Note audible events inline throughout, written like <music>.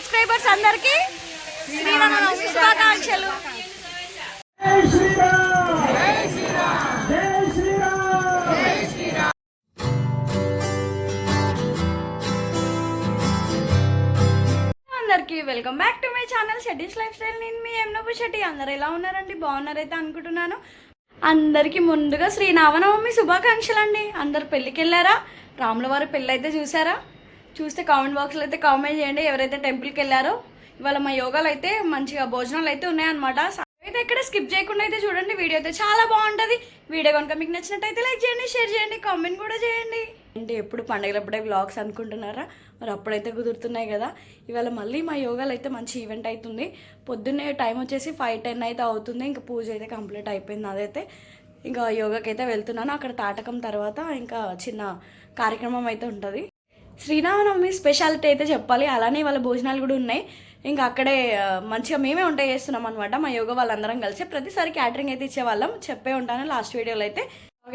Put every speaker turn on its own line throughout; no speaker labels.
Subscribers అందరికి శ్రీరామనవమి శుభాకాంక్షలు. Welcome back to my channel షెడ్యూస్ lifestyle. నేను మీ ఎమ్నబు షెట్టి అందరు ఎలా ఉన్నారండి? బాగున్నారైతే అనుకుంటున్నాను. అందరికీ ముందుగా శ్రీరామనవమి శుభాకాంక్షలు అండి అందరు పెళ్ళికి వెళ్ళారా రాముల వారి పెళ్ళి అయితే చూసారా చూస్తే కామెంట్ బాక్స్లో అయితే కామెంట్ చేయండి. ఎవరైతే టెంపుల్కి వెళ్ళారో ఇవాళ మా యోగాలు అయితే మంచిగా భోజనాలు అయితే ఉన్నాయన్నమాట. అయితే ఇక్కడ స్కిప్ చేయకుండా అయితే చూడండి వీడియో అయితే చాలా బాగుంటుంది. వీడియో కనుక మీకు నచ్చినట్టయితే లైక్ చేయండి షేర్ చేయండి కామెంట్ కూడా చేయండి. అంటే ఎప్పుడు పండగలప్పుడే వ్లాగ్స్ అనుకుంటున్నారా? మరి అప్పుడైతే కుదురుతున్నాయి కదా. ఇవాళ మళ్ళీ మా యోగాలు అయితే మంచి ఈవెంట్ అవుతుంది పొద్దున్నే టైం వచ్చేసి ఫైవ్ టెన్ అయితే అవుతుంది. ఇంకా పూజ అయితే కంప్లీట్ అయిపోయింది అదైతే. ఇంకా యోగాకి అయితే వెళ్తున్నాను. అక్కడ తాటకం తర్వాత ఇంకా చిన్న కార్యక్రమం అయితే ఉంటుంది. శ్రీరామనవమి స్పెషాలిటీ అయితే చెప్పాలి. అలానే వాళ్ళ భోజనాలు కూడా ఉన్నాయి. ఇంకా అక్కడే మంచిగా మేమే వంట చేస్తున్నాం అనమాట మా యోగా వాళ్ళందరం కలిసి ప్రతిసారి క్యాటరింగ్ అయితే ఇచ్చేవాళ్ళం. చెప్పే ఉంటాను. లాస్ట్ వీడియోలో అయితే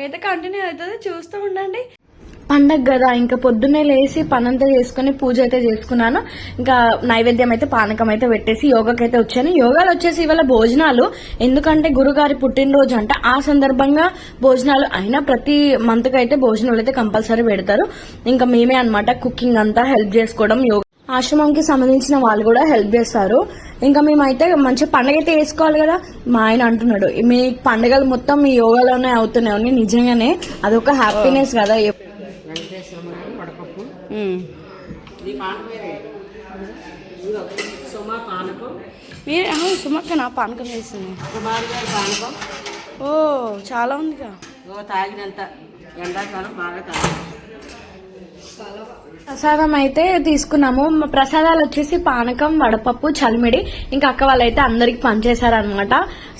అయితే కంటిన్యూ అవుతుంది చూస్తూ ఉండండి. పండగ కదా ఇంకా పొద్దున్నే లేచి పనంతా చేసుకుని పూజ అయితే చేసుకున్నాను. ఇంకా నైవేద్యం అయితే పానకం అయితే పెట్టేసి యోగాకి అయితే వచ్చాను. యోగాలు వచ్చేసి ఇవాళ భోజనాలు. ఎందుకంటే గురుగారి పుట్టినరోజు అంట ఆ సందర్భంగా భోజనాలు అయినా ప్రతి మంత్ అయితే భోజనాలు అయితే కంపల్సరీ పెడతారు. ఇంకా మేమే అన్నమాట కుకింగ్ అంతా హెల్ప్ చేసుకోవడం యోగా ఆశ్రమంకి సంబంధించిన వాళ్ళు కూడా హెల్ప్ చేస్తారు. ఇంకా మేమైతే మంచి పండగ అయితే వేసుకోవాలి కదా మా ఆయన అంటున్నాడు. మీ పండగలు మొత్తం మీ యోగాలోనే అవుతున్నాయి నిజంగానే. అదొక హ్యాపీనెస్ కదా. సుమక్క నా పానకం వేసింది ఓ చాలా ఉందిగా.
తాగినంత. ఎండాకాలం బాగా
ప్రసాదం అయితే తీసుకున్నాము. ప్రసాదాలు వచ్చేసి పానకం వడపప్పు చలిమిడి. ఇంకా అక్క వాళ్ళైతే అందరికి పనిచేశారనమాట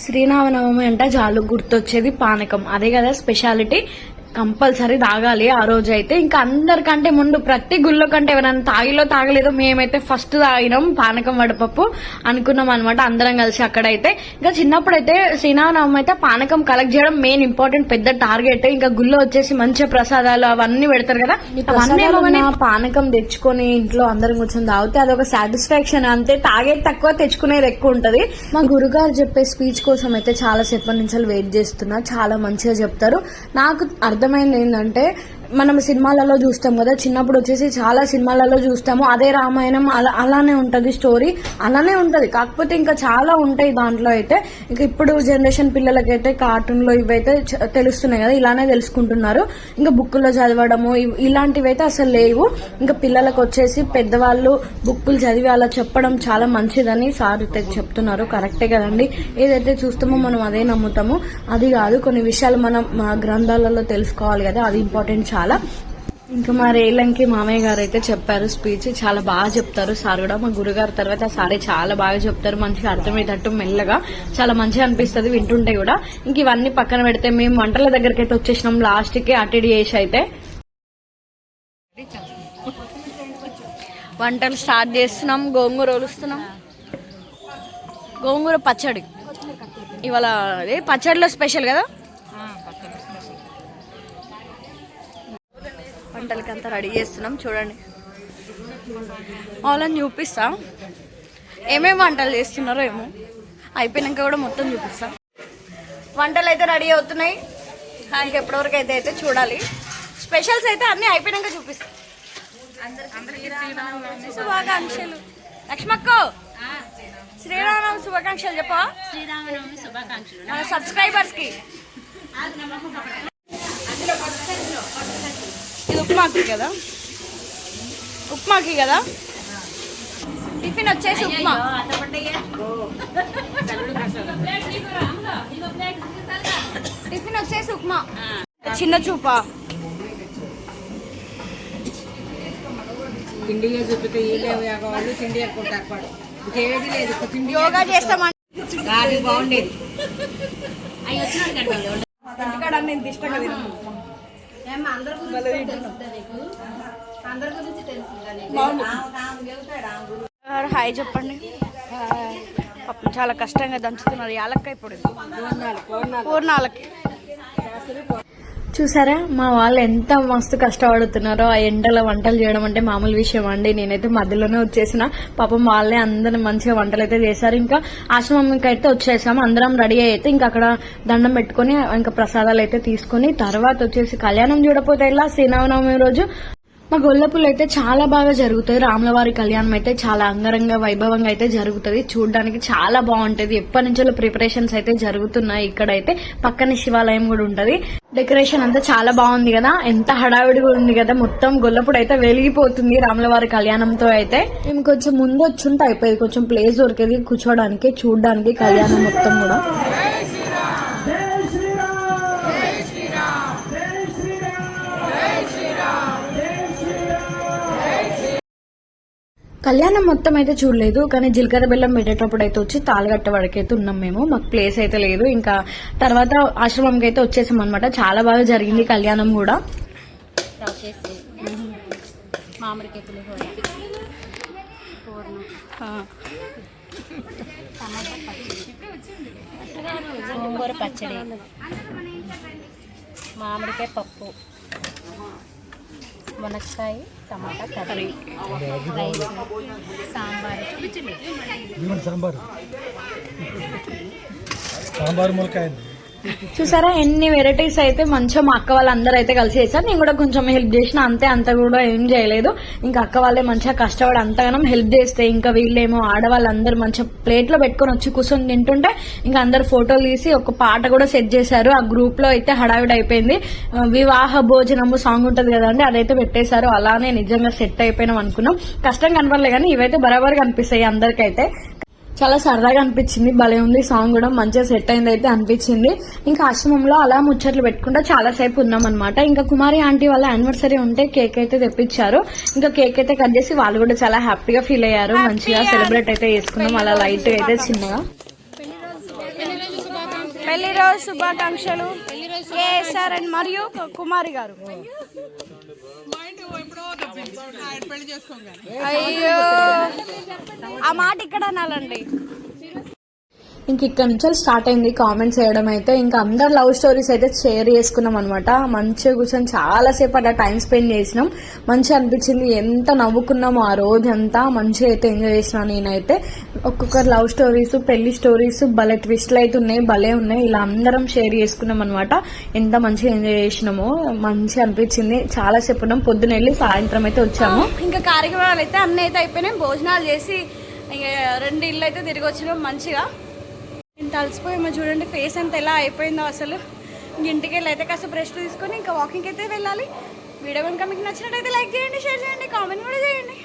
శ్రీరామనవమి అంటే జాలు గుర్తొచ్చేది పానకం. అదే కదా స్పెషాలిటీ. కంపల్సరీ తాగాలి ఆ రోజు అయితే. ఇంకా అందరికంటే ముందు ప్రతి గుళ్ళో కంటే ఎవరైనా తాగిలో తాగలేదో మేమైతే ఫస్ట్ తాగినాం పానకం వడపప్పు అనుకున్నాం అనమాట అందరం కలిసి అక్కడైతే. ఇంకా చిన్నప్పుడు అయితే శ్రీరామనవమి అయితే పానకం కలెక్ట్ చేయడం మెయిన్ ఇంపార్టెంట్ పెద్ద టార్గెట్ ఇంకా గుళ్ళో వచ్చేసి మంచిగా ప్రసాదాలు అవన్నీ పెడతారు కదా. అవన్నీ పానకం తెచ్చుకొని ఇంట్లో అందరం కూర్చొని తాగితే అదొక సాటిస్ఫాక్షన్ అంతే. తాగేది తక్కువ తెచ్చుకునేది ఎక్కువ ఉంటది. మా గురుగారు చెప్పే స్పీచ్ కోసం అయితే చాలా సేపటి నుంచి వెయిట్ చేస్తున్నా. చాలా మంచిగా చెప్తారు. నాకు అర్థమైంది ఏంటంటే మనం సినిమాలలో చూస్తాం కదా చిన్నప్పుడు వచ్చేసి చాలా సినిమాలలో చూస్తాము. అదే రామాయణం అలా అలానే ఉంటుంది స్టోరీ అలానే ఉంటుంది. కాకపోతే ఇంకా చాలా ఉంటాయి దాంట్లో అయితే. ఇంకా ఇప్పుడు జనరేషన్ పిల్లలకైతే కార్టూన్లో ఇవైతే తెలుస్తున్నాయి కదా ఇలానే తెలుసుకుంటున్నారు. ఇంకా బుక్కులో చదవడము ఇలాంటివి అయితే అసలు లేవు. ఇంకా పిల్లలకు వచ్చేసి పెద్దవాళ్ళు బుక్కులు చదివి అలా చెప్పడం చాలా మంచిదని సార్ అయితే చెప్తున్నారు. కరెక్టే కదండి. ఏదైతే చూస్తామో మనం అదే నమ్ముతాము. అది కాదు కొన్ని విషయాలు మనం మా గ్రంథాలలో తెలుసుకోవాలి కదా. అది ఇంపార్టెంట్ చాలా. ఇంకా మా రేలంకి మామయ్య గారు అయితే చెప్పారు స్పీచ్ చాలా బాగా చెప్తారు. సార్ కూడా మా గురుగారు తర్వాత సారే చాలా బాగా చెప్తారు. మంచిగా అర్థమయ్యేటట్టు మెల్లగా చాలా మంచిగా అనిపిస్తుంది వింటుంటే కూడా. ఇంక ఇవన్నీ పక్కన పెడితే మేము వంటల దగ్గరికి అయితే వచ్చేసినాం లాస్ట్కి అటు ఇటు చేసి అయితే. వంటలు స్టార్ట్ చేస్తున్నాం గోంగూర ఒలుస్తున్నాం. గోంగూర పచ్చడి. ఇవాళ అదే పచ్చడిలో స్పెషల్ కదా? అంతా రెడీ చేస్తున్నాం. చూడండి. వాళ్ళని చూపిస్తా. ఏమేమి వంటలు చేస్తున్నారో ఏమో. అయిపోయినాక కూడా మొత్తం చూపిస్తా. వంటలు అయితే రెడీ అవుతున్నాయి. ఇంకెప్పటివరకు అయితే అయితే చూడాలి. స్పెషల్స్ అయితే అన్నీ అయిపోయినాక చూపిస్తా. శుభాకాంక్షలు. లక్ష్మక్క శ్రీరామనవమి శుభాకాంక్షలు చెప్పా
శ్రీరామనవమి శుభాకాంక్షలు.
మన సబ్స్క్రైబర్స్కి. ఇది ఉప్మాకి కదా? ఉప్మాకి కదా? టిఫిన్ వచ్చేసి ఉప్మా. టిఫిన్ వచ్చేసి ఉప్మా. చిన్న చూపా.
తిండిగా చూపితే వీళ్ళే వాళ్ళు తిండి అనుకుంటారు ఇంకేది లేదు తిండి
యోగా చేస్తామంటే
అది బాగుండేది.
అవి వచ్చినాడు
హాయ్ చెప్పండి. పాపం చాలా కష్టంగా దంచుతున్నారు. యాలక్కాయ పొడి. పూర్ణాలకి చూసారా? మా వాళ్ళు ఎంత మస్తు కష్టపడుతున్నారో ఆ ఎండలో వంటలు చేయడం అంటే మామూలు విషయం అండి. నేనైతే మధ్యలోనే వచ్చేసిన. పాపం వాళ్ళే అందరం మంచిగా వంటలు అయితే చేశారు. ఇంకా ఆశ్రమంకి అయితే వచ్చేసాము. అందరం రెడీ అయితే ఇంకా అక్కడ దండం పెట్టుకొని ఇంకా ప్రసాదాలు అయితే తీసుకొని తర్వాత వచ్చేసి కళ్యాణం చూడపోతే ఇలా శ్రీరామనవమి రోజు మా గొల్లపులు అయితే చాలా బాగా జరుగుతాయి. రాములవారి కళ్యాణం అయితే చాలా అంగరంగ వైభవంగా అయితే జరుగుతుంది. చూడడానికి చాలా బాగుంటది. ఎప్పటి నుంచో ప్రిపరేషన్స్ అయితే జరుగుతున్నాయి ఇక్కడైతే. పక్కన శివాలయం కూడా ఉంటది. డెకరేషన్ అంతా చాలా బాగుంది కదా. ఎంత హడావిడిగా ఉంది కదా. మొత్తం గొల్లపుడు అయితే వెలిగిపోతుంది రాములవారి కళ్యాణంతో అయితే. మేము కొంచెం ముందు వచ్చుంటే అయిపోయేది. కొంచెం ప్లేస్ దొరికేది. కూర్చోడానికి చూడడానికి కళ్యాణం మొత్తం కూడా. కళ్యాణం మొత్తం అయితే చూడలేదు కానీ జీలకర్ర బెల్లం పెట్టేటప్పుడు అయితే వచ్చి తాళగట్ట వరకైతే ఉన్నాం మేము. మాకు ప్లేస్ అయితే లేదు. ఇంకా తర్వాత ఆశ్రమంకి అయితే వచ్చేసాం అనమాట చాలా బాగా జరిగింది కళ్యాణం కూడా.
గోంగూర పచ్చడి మామిడికాయ పప్పు. మునక్కాయ టమాటా కర్రీ. రైస్ సాంబార్.
సాంబారు. సాంబారు <laughs> ములకాయ
చూసారా? ఎన్ని వెరైటీస్ అయితే మంచిగా మా అక్క వాళ్ళందరూ అయితే కలిసి చేశారు. నేను కూడా కొంచెం హెల్ప్ చేసిన. అంతే అంత కూడా ఏం చేయలేదు. ఇంకా అక్క వాళ్ళే మంచిగా కష్టపడి అంతగానం హెల్ప్ చేస్తే ఇంకా వీళ్ళేమో ఆడవాళ్ళందరూ మంచిగా ప్లేట్లో పెట్టుకొని వచ్చి కూర్చొని తింటుంటే ఇంకా అందరు ఫోటోలు తీసి ఒక పాట కూడా సెట్ చేశారు. ఆ గ్రూప్లో అయితే హడావిడి అయిపోయింది. వివాహ భోజనము సాంగ్ ఉంటది కదండి అదైతే పెట్టేశారు. అలానే నిజంగా సెట్ అయిపోయినాం అనుకున్నాం. కష్టం కనపడలే కానీ ఇవైతే బరాబర్ కనిపిస్తాయి అందరికైతే. చాలా సరదాగా అనిపించింది. భలే ఉంది సాంగ్ కూడా. మంచిగా సెట్ అయింది అయితే అనిపించింది. ఇంకా ఆశ్రమంలో అలా ముచ్చట్లు పెట్టుకుంటా చాలా సేపు ఉన్నాం అనమాట ఇంకా కుమారి ఆంటీ వాళ్ళ యానివర్సరీ ఉంటే కేక్ అయితే తెప్పించారు. ఇంకా కేక్ అయితే కట్ చేసి వాళ్ళు కూడా చాలా హ్యాపీగా ఫీల్ అయ్యారు. మంచిగా సెలబ్రేట్ అయితే చేసుకున్నాం. అలా లైట్ అయితే చిన్నగా.
పెళ్ళి రోజు శుభాకాంక్షలు. మరియు కుమారి గారు. అయ్యో. ఆ మాట ఇక్కడ అనాలండి.
ఇంక ఇక్కడ నుంచి స్టార్ట్ అయింది కామెంట్స్ చేయడం అయితే. ఇంకా అందరు లవ్ స్టోరీస్ అయితే షేర్ చేసుకున్నాం అనమాట మంచిగా కూర్చొని చాలాసేపు అట్లా టైం స్పెండ్ చేసినాం. మంచిగా అనిపించింది. ఎంత నవ్వుకున్నామో ఆ రోజంతా మంచిగా అయితే ఎంజాయ్ చేసిన నేనైతే. ఒక్కొక్కరు లవ్ స్టోరీస్ పెళ్ళి స్టోరీస్ భలే ట్విస్ట్లు అయితే ఉన్నాయి భలే ఉన్నాయి. ఇలా అందరం షేర్ చేసుకున్నాం అనమాట ఎంత మంచిగా ఎంజాయ్ చేసినామో మంచిగా అనిపించింది. చాలాసేపు ఉన్నాం. పొద్దున వెళ్ళి సాయంత్రం అయితే వచ్చాము.
ఇంకా కార్యక్రమాలు అయితే అన్ని అయితే అయిపోయినాయి. భోజనాలు చేసి ఇంకా రెండు ఇళ్ళు అయితే తిరిగి వచ్చినాం మంచిగా. నేను అలసిపోయామో చూడండి ఫేస్ అంత ఎలా అయిపోయిందో అసలు. ఇంటికి వెళ్ళి అయితే కాస్త రెస్ట్ తీసుకొని ఇంకా వాకింగ్ అయితే వెళ్ళాలి. వీడియో కనుక మీకు నచ్చినట్టయితే లైక్ చేయండి షేర్ చేయండి కామెంట్ కూడా చేయండి.